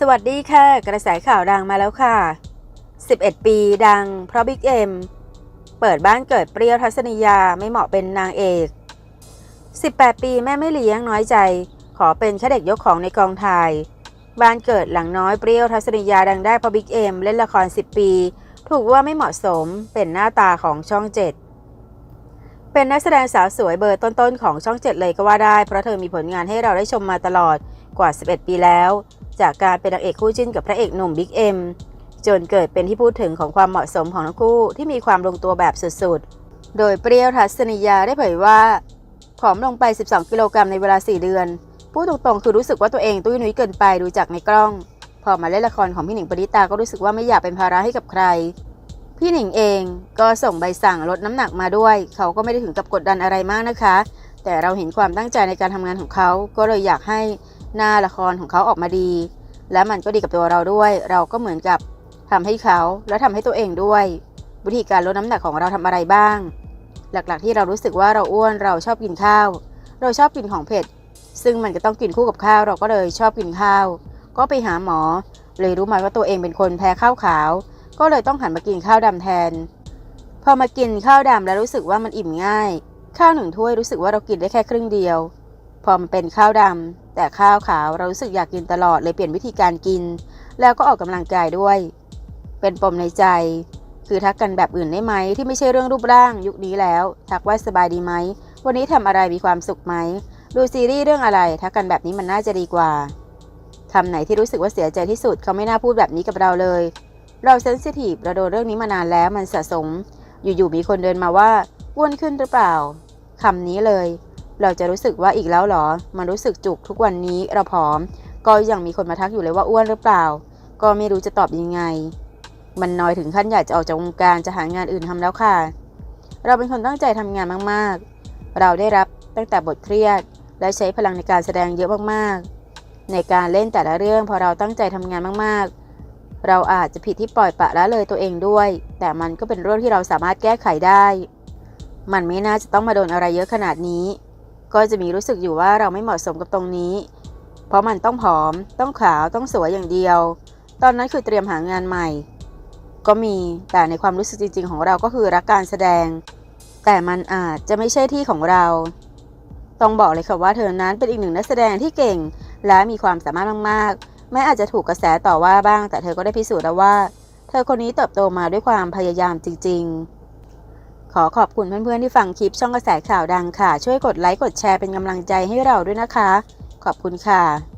สวัสดีค่ะ กระแสข่าวดังมาแล้วค่ะ 11 ปีดังเพราะบิ๊กเอ็มเปิดบ้านเกิดเปรี้ยวทัศนียาไม่เหมาะเป็นนางเอก 18 ปีแม่ไม่เลี้ยงน้อยใจ ขอเป็นแค่เด็กยกของในกองถ่าย บ้านเกิดหลังน้อยเปรี้ยวทัศนียาดังได้เพราะบิ๊กเอ็มเล่นละคร 10 ปี ถูกว่าไม่เหมาะสมเป็นหน้าตาของช่อง7เป็นนักแสดงสาวสวยเบอร์ต้นๆของช่อง7เลยก็ว่าได้ เพราะเธอมีผลงานให้เราได้ชมมาตลอดกว่า 11 ปีแล้ว จากการเป็นนางเอกคู่จิ้นกับพระเอกหนุ่มบิ๊กเอ็มจนเกิดเป็นที่พูดถึงของความเหมาะสมของทั้งคู่ที่มีความลงตัวแบบสุดๆ โดยเปรี้ยวทัศนียาได้เผยว่าผอมลงไป 12 กิโลกรัมในเวลา 4 เดือน พูดตรงๆ คือรู้สึกว่าตัวเองตุ้ยนุ้ยเกินไปดูจากในกล้อง พอมาเล่นละครของพี่หนิงปณิตาก็รู้สึกว่าไม่อยากเป็นภาระให้กับใคร พี่หนิงเองก็ส่งใบสั่งลดน้ำหนักมาด้วย เขาก็ไม่ได้ถึงกับกดดันอะไรมากนะคะ แต่เราเห็นความตั้งใจในการทำงานของเขา ก็เลยอยากให้หน้าละครของเขาออกมาดี และมันก็ดีกับตัวเราด้วย เราก็เหมือนกับทำให้เขาและทำให้ตัวเองด้วย วิธีการลดน้ำหนักของเราทำอะไรบ้าง หลักๆที่เรารู้สึกว่าเราอ้วนเราชอบกินข้าว เราชอบกินของเผ็ด ซึ่งมันก็ต้องกินคู่กับข้าวเราก็เลยชอบกินข้าว ก็ไปหาหมอ เลยรู้มาว่าตัวเองเป็นคนแพ้ข้าวขาว ก็เลยต้องหันมากินข้าวดำแทน พอมากินข้าวดำแล้วรู้สึกว่ามันอิ่มง่าย ข้าวหนึ่งถ้วยรู้สึกว่าเรากินได้แค่ครึ่งเดียว พอมันเป็นข้าวดำแต่ข้าวขาวเรารู้สึกอยากกินตลอดเลยเปลี่ยนวิธีการกิน แล้วก็ออกกำลังกายด้วย เป็นปมในใจ คือทักกันแบบอื่นได้ไหมที่ไม่ใช่เรื่องรูปร่างยุคนี้แล้ว ทักว่าสบายดีไหมวันนี้ทำอะไรมีความสุขไหมดูซีรีส์เรื่องอะไรทักกันแบบนี้มันน่าจะดีกว่าคำไหนที่รู้สึกว่าเสียใจที่สุดเขาไม่น่าพูดแบบนี้กับเราเลย เราเซนซิทีฟเราโดนเรื่องนี้มานานแล้วมันสะสม อยู่ๆมีคนเดินมาว่าอ้วนขึ้นหรือเปล่าคำนี้เลย เราจะรู้สึกว่าอีกแล้วหรอ มันรู้สึกจุกทุกวันนี้เราผอม ก็ยังมีคนมาทักอยู่เลยว่าอ้วนหรือเปล่า ก็ไม่รู้จะตอบยังไง มันน้อยถึงขั้นอยากจะออกจากวงการจะหางานอื่นทำแล้วค่ะ เราเป็นคนตั้งใจทำงานมากๆ เราได้รับตั้งแต่บทเครียด และใช้พลังในการแสดงเยอะมากๆ ในการเล่นแต่ละเรื่องพอเราตั้งใจทำงานมากๆ เราอาจจะผิดที่ปล่อยปะละเลยตัวเองด้วย แต่มันก็เป็นเรื่องที่เราสามารถแก้ไขได้ มันไม่น่าจะต้องมาโดนอะไรเยอะขนาดนี้ ก็จะมีรู้สึกอยู่ว่าเราไม่เหมาะสมกับตรงนี้ เพราะมันต้องผอม ต้องขาว ต้องสวยอย่างเดียว ตอนนั้นคือเตรียมหางานใหม่ ก็มี แต่ในความรู้สึกจริง ๆ ของเราก็คือรักการแสดง แต่มันอาจจะไม่ใช่ที่ของเรา ต้องบอกเลยค่ะว่าเธอนั้นเป็นอีกหนึ่งนักแสดงที่เก่ง และมีความสามารถมากๆ แม้อาจจะถูกกระแสต่อว่าบ้าง แต่เธอก็ได้พิสูจน์แล้วว่า เธอคนนี้เติบโตมาด้วยความพยายามจริง ๆ ขอขอบคุณเพื่อนๆที่ฟังคลิปช่องกระแสข่าวดังค่ะ ช่วยกดไลค์กดแชร์เป็นกำลังใจให้เราด้วยนะคะ ขอบคุณค่ะ